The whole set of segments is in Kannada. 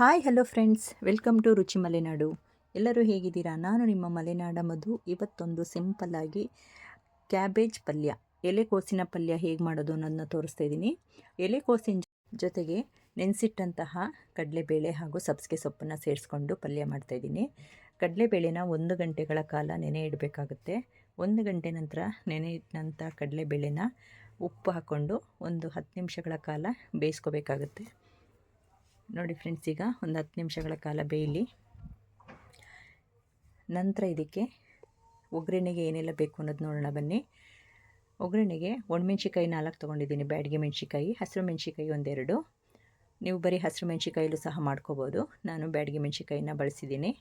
Hi hello friends welcome to Ruchi Malenadu ಎಲ್ಲರೂ ಹೇಗಿದ್ದೀರಾ? ನಾನು ನಿಮ್ಮ ಮಲೆನಾಡ ಮಧು. ಇವತ್ತೊಂದು ಸಿಂಪಲ್ಲಾಗಿ ಕ್ಯಾಬೇಜ್ ಪಲ್ಯ. ಎಲೆಕೋಸಿನ ಪಲ್ಯ ಹೇಗೆ ಮಾಡೋದು ಅನ್ನೋದನ್ನ ತೋರಿಸ್ತಾ ಇದ್ದೀನಿ. ಎಲೆಕೋಸಿನ ಜೊತೆಗೆ ನೆನೆಸಿಟ್ಟಂತಹ ಕಡಲೆಬೇಳೆ ಹಾಗೂ ಸಬ್ಸಿಗೆ ಸೊಪ್ಪನ್ನು ಸೇರಿಸ್ಕೊಂಡು ಪಲ್ಯ ಮಾಡ್ತಾ ಮಾಡ್ತಾಯಿದ್ದೀನಿ ಕಡಲೆಬೇಳೆನ ಒಂದು ಗಂಟೆಗಳ ಕಾಲ ನೆನೆ ಇಡಬೇಕಾಗುತ್ತೆ. ಒಂದು ಗಂಟೆ ನಂತರ ನೆನೆ ಇಟ್ಟಂಥ ಕಡಲೆಬೇಳೆನ ಉಪ್ಪು ಹಾಕ್ಕೊಂಡು ಒಂದು ಹತ್ತು ನಿಮಿಷಗಳ ಕಾಲ ಬೇಯಿಸ್ಕೋಬೇಕಾಗುತ್ತೆ. ನೋಡಿ ಫ್ರೆಂಡ್ಸ್ ಈಗ ಒಂದು ಹತ್ತು ನಿಮಿಷಗಳ ಕಾಲ ಬೇಯಲಿ. ನಂತರ ಇದಕ್ಕೆ ಒಗ್ಗರಣೆಗೆ ಏನೆಲ್ಲ ಬೇಕು ಅನ್ನೋದು ನೋಡೋಣ ಬನ್ನಿ. ಒಗ್ಗರಣೆಗೆ ಒಣಮೆಣ್ಸಿಕಾಯಿ ನಾಲ್ಕು ತೊಗೊಂಡಿದ್ದೀನಿ, ಬ್ಯಾಡಿಗೆ ಮೆಣಸಿಕಾಯಿ ಹಸಿರು ಮೆಣಸಿಕಾಯಿ ಒಂದೆರಡು. ನೀವು ಬರೀ ಹಸಿರು ಮೆಣಸಿಕಾಯಲ್ಲೂ ಸಹ ಮಾಡ್ಕೋಬೋದು. ನಾನು ಬ್ಯಾಡಿಗೆ ಮೆಣಸಿಕಾಯಿನ ಬಳಸಿದ್ದೀನಿ.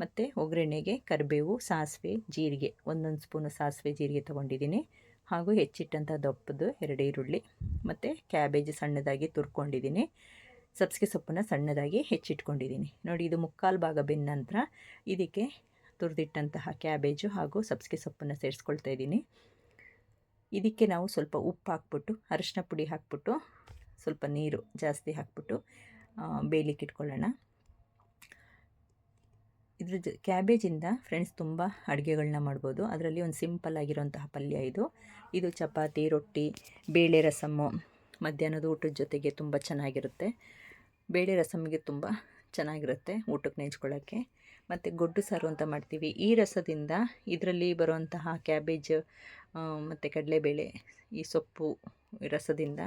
ಮತ್ತು ಒಗ್ಗರಣೆಗೆ ಕರಿಬೇವು, ಸಾಸಿವೆ, ಜೀರಿಗೆ, ಒಂದೊಂದು ಸ್ಪೂನು ಸಾಸಿವೆ, ಜೀರಿಗೆ ತೊಗೊಂಡಿದ್ದೀನಿ. ಹಾಗೂ ಹೆಚ್ಚಿಟ್ಟಂಥ ದಪ್ಪದು ಎರಡು ಈರುಳ್ಳಿ, ಮತ್ತು ಕ್ಯಾಬೇಜ್ ಸಣ್ಣದಾಗಿ ತುರ್ಕೊಂಡಿದ್ದೀನಿ. ಸಬ್ಸಿಗೆ ಸೊಪ್ಪನ್ನು ಸಣ್ಣದಾಗಿ ಹೆಚ್ಚಿಟ್ಕೊಂಡಿದ್ದೀನಿ. ನೋಡಿ, ಇದು ಮುಕ್ಕಾಲು ಭಾಗ ಬೆಂದ ನಂತರ ಇದಕ್ಕೆ ತುರಿದಿಟ್ಟಂತಹ ಕ್ಯಾಬೇಜು ಹಾಗೂ ಸಬ್ಸಿಗೆ ಸೊಪ್ಪನ್ನು ಸೇರಿಸ್ಕೊಳ್ತಾ ಇದ್ದೀನಿ. ಇದಕ್ಕೆ ನಾವು ಸ್ವಲ್ಪ ಉಪ್ಪು ಹಾಕ್ಬಿಟ್ಟು, ಅರಶಿನ ಪುಡಿ ಹಾಕ್ಬಿಟ್ಟು, ಸ್ವಲ್ಪ ನೀರು ಜಾಸ್ತಿ ಹಾಕ್ಬಿಟ್ಟು ಬೇಯಲಿಕ್ಕೆ ಇಟ್ಕೊಳ್ಳೋಣ. ಇದ್ರ ಜ, ಕ್ಯಾಬೇಜಿಂದ ಫ್ರೆಂಡ್ಸ್ ತುಂಬ ಅಡುಗೆಗಳನ್ನ ಮಾಡ್ಬೋದು. ಅದರಲ್ಲಿ ಒಂದು ಸಿಂಪಲ್ ಆಗಿರೋಂತಹ ಪಲ್ಯ ಇದು. ಇದು ಚಪಾತಿ, ರೊಟ್ಟಿ, ಬೇಳೆ ರಸಮ್ಮು, ಮಧ್ಯಾಹ್ನದ ಊಟದ ಜೊತೆಗೆ ತುಂಬ ಚೆನ್ನಾಗಿರುತ್ತೆ. ಬೇಳೆ ರಸಮಿಗೆ ತುಂಬ ಚೆನ್ನಾಗಿರುತ್ತೆ ಊಟಕ್ಕೆ ನೆಂಚ್ಕೊಳ್ಳೋಕ್ಕೆ ಮತ್ತು ಗೊಡ್ಡು ಸಾರು ಅಂತ ಮಾಡ್ತೀವಿ. ಈ ರಸದಿಂದ ಇದರಲ್ಲಿ ಬರುವಂತಹ ಕ್ಯಾಬೇಜ್ ಮತ್ತು ಕಡಲೆಬೇಳೆ, ಈ ಸೊಪ್ಪು ರಸದಿಂದ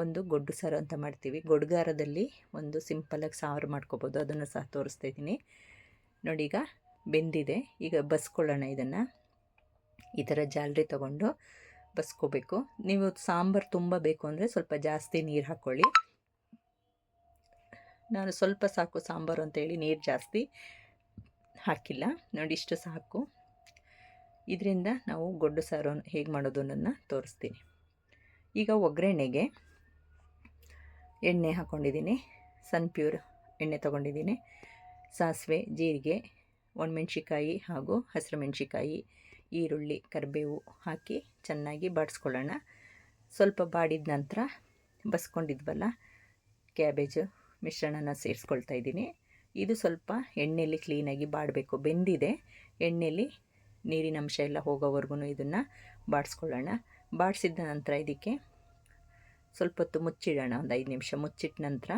ಒಂದು ಗೊಡ್ಡು ಸಾರು ಅಂತ ಮಾಡ್ತೀವಿ. ಗೊಡ್ಗಾರದಲ್ಲಿ ಒಂದು ಸಿಂಪಲಾಗಿ ಸಾರು ಮಾಡ್ಕೋಬೋದು. ಅದನ್ನು ಸಹ ತೋರಿಸ್ತಾ ಇದ್ದೀನಿ. ನೋಡಿ, ಈಗ ಬೆಂದಿದೆ. ಈಗ ಬಸ್ಕೊಳ್ಳೋಣ ಇದನ್ನು. ಈ ಥರ ಜಾಲರಿ ತೊಗೊಂಡು ಬಸ್ಕೋಬೇಕು. ನೀವು ಸಾಂಬಾರು ತುಂಬ ಬೇಕು ಅಂದರೆ ಸ್ವಲ್ಪ ಜಾಸ್ತಿ ನೀರು ಹಾಕ್ಕೊಳ್ಳಿ. ನಾನು ಸ್ವಲ್ಪ ಸಾಕು ಸಾಂಬಾರು ಅಂತೇಳಿ ನೀರು ಜಾಸ್ತಿ ಹಾಕಿಲ್ಲ. ನೋಡಿ ಇಷ್ಟು ಸಾಕು. ಇದರಿಂದ ನಾವು ಗೊಡ್ಡು ಸಾರು ಹೇಗೆ ಮಾಡೋದು ಅನ್ನೋದನ್ನ ತೋರಿಸ್ತೀನಿ. ಈಗ ಒಗ್ಗರಣೆಗೆ ಎಣ್ಣೆ ಹಾಕ್ಕೊಂಡಿದ್ದೀನಿ ಸನ್ ಪ್ಯೂರ್ ಎಣ್ಣೆ ತೊಗೊಂಡಿದ್ದೀನಿ. ಸಾಸಿವೆ, ಜೀರಿಗೆ ಒಣಮೆಣ್ಸಿಕಾಯಿ ಹಾಗೂ ಹಸಿರು ಮೆಣಸಿಕಾಯಿ ಈರುಳ್ಳಿ, ಕರಿಬೇವು ಹಾಕಿ ಚೆನ್ನಾಗಿ ಬಾಡಿಸ್ಕೊಳ್ಳೋಣ. ಸ್ವಲ್ಪ ಬಾಡಿದ ನಂತರ ಬಸ್ಕೊಂಡಿದ್ವಲ್ಲ, ಕ್ಯಾಬೇಜು ಮಿಶ್ರಣನ ಸೇರಿಸ್ಕೊಳ್ತಾ ಇದ್ದೀನಿ. ಇದು ಸ್ವಲ್ಪ ಎಣ್ಣೆಯಲ್ಲಿ ಕ್ಲೀನಾಗಿ ಬಾಡಬೇಕು. ಬೆಂದಿದೆ. ಎಣ್ಣೆಯಲ್ಲಿ ನೀರಿನ ಅಂಶ ಎಲ್ಲ ಹೋಗೋವರೆಗೂ ಇದನ್ನು ಬಾಡಿಸ್ಕೊಳ್ಳೋಣ. ಬಾಡಿಸಿದ ನಂತರ ಇದಕ್ಕೆ ಸ್ವಲ್ಪ ಹೊತ್ತು ಮುಚ್ಚಿಡೋಣ. ಒಂದು ಐದು ನಿಮಿಷ ಮುಚ್ಚಿಟ್ಟ ನಂತರ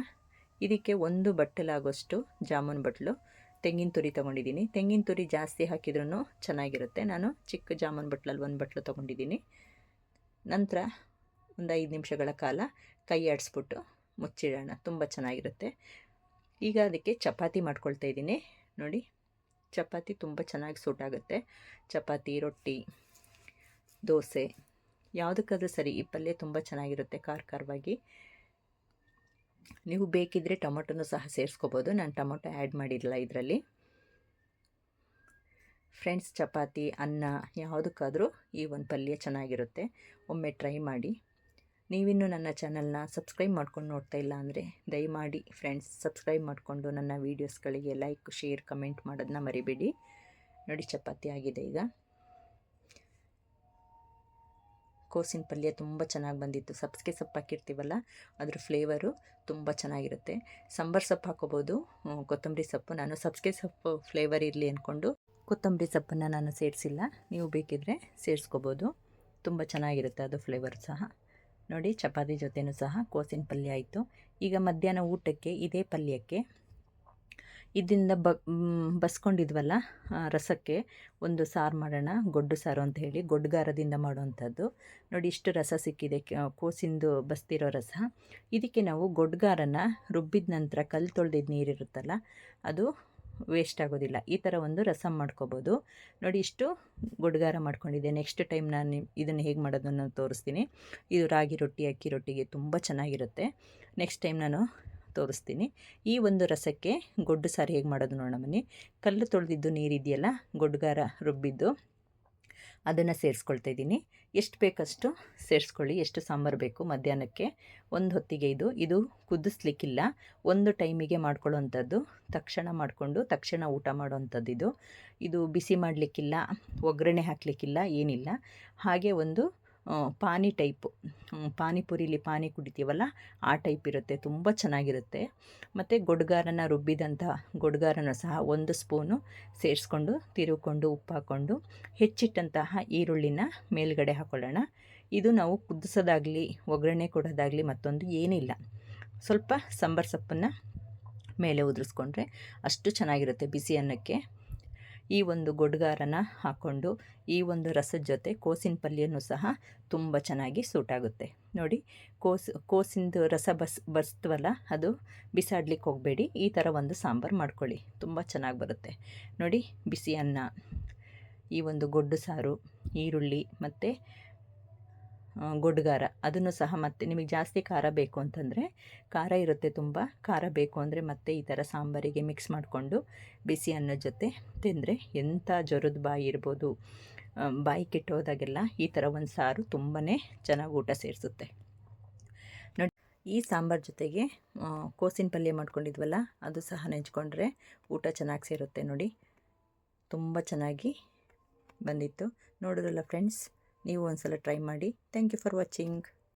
ಇದಕ್ಕೆ ಒಂದು ಬಟ್ಟಲಾಗೋಷ್ಟು ಜಾಮೂನ್ ಬಟ್ಲು, ತೆಂಗಿನ ತುರಿ ತೊಗೊಂಡಿದ್ದೀನಿ. ತೆಂಗಿನ ತುರಿ ಜಾಸ್ತಿ ಹಾಕಿದ್ರೂ ಚೆನ್ನಾಗಿರುತ್ತೆ. ನಾನು ಚಿಕ್ಕ ಜಾಮೂನ್ ಬಟ್ಲಲ್ಲಿ ಒಂದು ಬಟ್ಲು ತೊಗೊಂಡಿದ್ದೀನಿ. ನಂತರ ಒಂದು ಐದು ನಿಮಿಷಗಳ ಕಾಲ ಕೈ ಆಡಿಸ್ಬಿಟ್ಟು ಮುಚ್ಚಿಡೋಣ. ತುಂಬ ಚೆನ್ನಾಗಿರುತ್ತೆ. ಈಗ ಅದಕ್ಕೆ ಚಪಾತಿ ಮಾಡ್ಕೊಳ್ತಾ ಇದ್ದೀನಿ. ನೋಡಿ, ಚಪಾತಿ ತುಂಬ ಚೆನ್ನಾಗಿ ಸೂಟ್ ಆಗುತ್ತೆ. ಚಪಾತಿ, ರೊಟ್ಟಿ, ದೋಸೆ, ಯಾವುದಕ್ಕಾದ್ರೂ ಸರಿ ಈ ಪಲ್ಯ ತುಂಬ ಚೆನ್ನಾಗಿರುತ್ತೆ ಖಾರ ಖಾರವಾಗಿ. ನೀವು ಬೇಕಿದ್ದರೆ ಟೊಮೊಟೊನೂ ಸಹ ಸೇರಿಸ್ಕೋಬೋದು. ನಾನು ಟೊಮೊಟೊ ಆ್ಯಡ್ ಮಾಡಿಲ್ಲ ಇದರಲ್ಲಿ. ಫ್ರೆಂಡ್ಸ್, ಚಪಾತಿ, ಅನ್ನ, ಯಾವುದಕ್ಕಾದರೂ ಈ ಒಂದು ಪಲ್ಯ ಚೆನ್ನಾಗಿರುತ್ತೆ. ಒಮ್ಮೆ ಟ್ರೈ ಮಾಡಿ. ನೀವಿನ್ನೂ ನನ್ನ ಚಾನಲ್ನ ಸಬ್ಸ್ಕ್ರೈಬ್ ಮಾಡ್ಕೊಂಡು ನೋಡ್ತಾ ಇಲ್ಲ ಅಂದರೆ ದಯಮಾಡಿ ಫ್ರೆಂಡ್ಸ್, ಸಬ್ಸ್ಕ್ರೈಬ್ ಮಾಡಿಕೊಂಡು ನನ್ನ ವೀಡಿಯೋಸ್ಗಳಿಗೆ ಲೈಕ್, ಶೇರ್, ಕಮೆಂಟ್ ಮಾಡೋದನ್ನ ಮರಿಬೇಡಿ. ನೋಡಿ, ಚಪಾತಿ ಆಗಿದೆ ಈಗ. ಕೋಸಿನ ಪಲ್ಯ ತುಂಬ ಚೆನ್ನಾಗಿ ಬಂದಿತ್ತು. ಸಬ್ಸಿಗೆ ಸೊಪ್ಪು ಹಾಕಿರ್ತೀವಲ್ಲ, ಅದ್ರ ಫ್ಲೇವರು ತುಂಬ ಚೆನ್ನಾಗಿರುತ್ತೆ. ಸಾಂಬಾರು ಸೊಪ್ಪು ಹಾಕೋಬೋದು ಕೊತ್ತಂಬರಿ ಸೊಪ್ಪು. ನಾನು ಸಬ್ಸಿಗೆ ಸೊಪ್ಪು ಫ್ಲೇವರ್ ಇರಲಿ ಅಂದ್ಕೊಂಡು ಕೊತ್ತಂಬರಿ ಸೊಪ್ಪನ್ನು ನಾನು ಸೇರಿಸಿಲ್ಲ. ನೀವು ಬೇಕಿದ್ರೆ ಸೇರಿಸ್ಕೋಬೋದು. ತುಂಬ ಚೆನ್ನಾಗಿರುತ್ತೆ ಅದು ಫ್ಲೇವರ್ ಸಹ. ನೋಡಿ ಚಪಾತಿ ಜೊತೆನೂ ಸಹ ಕೋಸಿನ ಪಲ್ಯ ಆಯಿತು. ಈಗ ಮಧ್ಯಾಹ್ನ ಊಟಕ್ಕೆ ಇದೇ ಪಲ್ಯಕ್ಕೆ ಇದರಿಂದ ಬ ಬಸ್ಕೊಂಡಿದ್ವಲ್ಲ ರಸಕ್ಕೆ ಒಂದು ಸಾರು ಮಾಡೋಣ, ಗೊಡ್ಡು ಸಾರು ಅಂತ ಹೇಳಿ ಗೊಡ್ಗಾರದಿಂದ ಮಾಡುವಂಥದ್ದು. ನೋಡಿ ಇಷ್ಟು ರಸ ಸಿಕ್ಕಿದೆ ಕೋಸಿಂದು ಬಸ್ತಿರೋ ರಸ. ಇದಕ್ಕೆ ನಾವು ಗೊಡ್ಗಾರನ ರುಬ್ಬಿದ ನಂತರ ಕಲ್ಲು ತೊಳೆದಿದ್ದ ನೀರಿರುತ್ತಲ್ಲ, ಅದು ವೇಸ್ಟ್ ಆಗೋದಿಲ್ಲ. ಈ ಥರ ಒಂದು ರಸಮ್ ಮಾಡ್ಕೋಬೋದು. ನೋಡಿ ಇಷ್ಟು ಗುಡ್ಗಾರ ಮಾಡ್ಕೊಂಡಿದ್ದೆ. ನೆಕ್ಸ್ಟ್ ಟೈಮ್ ನಾನು ಇದನ್ನು ಹೇಗೆ ಮಾಡೋದನ್ನು ತೋರಿಸ್ತೀನಿ. ಇದು ರಾಗಿ ರೊಟ್ಟಿ, ಅಕ್ಕಿ ರೊಟ್ಟಿಗೆ ತುಂಬ ಚೆನ್ನಾಗಿರುತ್ತೆ. ನೆಕ್ಸ್ಟ್ ಟೈಮ್ ನಾನು ತೋರಿಸ್ತೀನಿ. ಈ ಒಂದು ರಸಕ್ಕೆ ಗೊಡ್ಡು ಸಾರು ಹೇಗೆ ಮಾಡೋದು ನೋಡೋಣ ಬನ್ನಿ. ಕಲ್ಲು ತೊಳೆದಿದ್ದು ನೀರಿದೆಯಲ್ಲ, ಗೊಡ್ಗಾರ ರುಬ್ಬಿದ್ದು. ಅದನ್ನು ಸೇರಿಸ್ಕೊಳ್ತಾ ಇದ್ದೀನಿ. ಎಷ್ಟು ಬೇಕಷ್ಟು ಸೇರಿಸ್ಕೊಳ್ಳಿ, ಎಷ್ಟು ಸಾಂಬಾರು ಬೇಕು ಮಧ್ಯಾಹ್ನಕ್ಕೆ? ಒಂದು ಹೊತ್ತಿಗೆ ಇದು. ಇದು ಕುದಿಸ್ಲಿಕ್ಕಿಲ್ಲ. ಒಂದು ಟೈಮಿಗೆ ಮಾಡ್ಕೊಳ್ಳೋವಂಥದ್ದು. ತಕ್ಷಣ ಮಾಡಿಕೊಂಡು ತಕ್ಷಣ ಊಟ ಮಾಡುವಂಥದ್ದು ಇದು. ಇದು ಬಿಸಿ ಮಾಡಲಿಕ್ಕಿಲ್ಲ, ಒಗ್ಗರಣೆ ಹಾಕಲಿಕ್ಕಿಲ್ಲ, ಏನಿಲ್ಲ. ಹಾಗೆ ಒಂದು ಪಾನಿ ಟೈಪು. ಪಾನಿಪುರಿಲಿ ಪಾನಿ ಕುಡಿತೀವಲ್ಲ, ಆ ಟೈಪ್ ಇರುತ್ತೆ, ತುಂಬ ಚೆನ್ನಾಗಿರುತ್ತೆ. ಮತ್ತು ಗೊಡ್ಗಾರನ ರುಬ್ಬಿದಂಥ ಗೊಡ್ಗಾರನ ಸಹ ಒಂದು ಸ್ಪೂನು ಸೇರಿಸ್ಕೊಂಡು, ತಿರುಕೊಂಡು ಉಪ್ಪು ಹಾಕ್ಕೊಂಡು ಹೆಚ್ಚಿಟ್ಟಂತಹ ಈರುಳ್ಳಿನ ಮೇಲ್ಗಡೆ ಹಾಕೊಳ್ಳೋಣ. ಇದು ನಾವು ಕುದಿಸೋದಾಗಲಿ, ಒಗ್ಗರಣೆ ಕೊಡೋದಾಗಲಿ ಮತ್ತೊಂದು ಏನಿಲ್ಲ. ಸ್ವಲ್ಪ ಸಾಂಬಾರು ಸೊಪ್ಪನ್ನು ಮೇಲೆ ಉದುರಿಸ್ಕೊಂಡ್ರೆ ಅಷ್ಟು ಚೆನ್ನಾಗಿರುತ್ತೆ ಬಿಸಿ ಅನ್ನಕ್ಕೆ. ಈ ಒಂದು ಗೊಡ್ಗಾರನ ಹಾಕ್ಕೊಂಡು ಈ ಒಂದು ರಸದ ಜೊತೆ ಕೋಸಿನ ಪಲ್ಯನೂ ಸಹ ತುಂಬ ಚೆನ್ನಾಗಿ ಸೂಟ್ ಆಗುತ್ತೆ. ನೋಡಿ, ಕೋಸು, ಕೋಸಿಂದು ರಸ ಬಸ್, ಬಸ್ತವಲ್ಲ ಅದು ಬಿಸಾಡ್ಲಿಕ್ಕೆ ಹೋಗಬೇಡಿ, ಈ ಥರ ಒಂದು ಸಾಂಬಾರು ಮಾಡ್ಕೊಳ್ಳಿ, ತುಂಬ ಚೆನ್ನಾಗಿ ಬರುತ್ತೆ. ನೋಡಿ, ಬಿಸಿ ಅನ್ನ, ಈ ಒಂದು ಗೊಡ್ಡು ಸಾರು, ಈರುಳ್ಳಿ ಮತ್ತು ಗೊಡ್ಗಾರ. ಅದನ್ನು ಸಹ ಮತ್ತೆ ನಿಮಗೆ ಜಾಸ್ತಿ ಖಾರ ಬೇಕು ಅಂತಂದರೆ ಖಾರ ಇರುತ್ತೆ ತುಂಬ. ಖಾರ ಬೇಕು ಅಂದರೆ ಮತ್ತೆ ಈ ಥರ ಸಾಂಬಾರಿಗೆ ಮಿಕ್ಸ್ ಮಾಡಿಕೊಂಡು ಬಿಸಿ ಅನ್ನದ ಜೊತೆ ತಿಂದರೆ ಎಂಥ ಜ್ವರದ ಬಾಯಿ ಇರ್ಬೋದು. ಬಾಯಿ ಕೆಟ್ಟೋದಾಗೆಲ್ಲ ಈ ಥರ ಒಂದು ಸಾರು ತುಂಬಾ ಚೆನ್ನಾಗಿ ಊಟ ಸೇರಿಸುತ್ತೆ. ನೋಡಿ, ಈ ಸಾಂಬಾರು ಜೊತೆಗೆ ಕೋಸಿನ ಪಲ್ಯ ಮಾಡ್ಕೊಂಡಿದ್ವಲ್ಲ, ಅದು ಸಹ ನೆಂಚ್ಕೊಂಡ್ರೆ ಊಟ ಚೆನ್ನಾಗಿ ಸೇರುತ್ತೆ ನೋಡಿ. ತುಂಬ ಚೆನ್ನಾಗಿ ಬಂದಿತ್ತು. ನೋಡಿದ್ರಲ್ಲ ಫ್ರೆಂಡ್ಸ್ ನೀವು ಒಂದು ಸಲ ಟ್ರೈ ಮಾಡಿ. Thank you for watching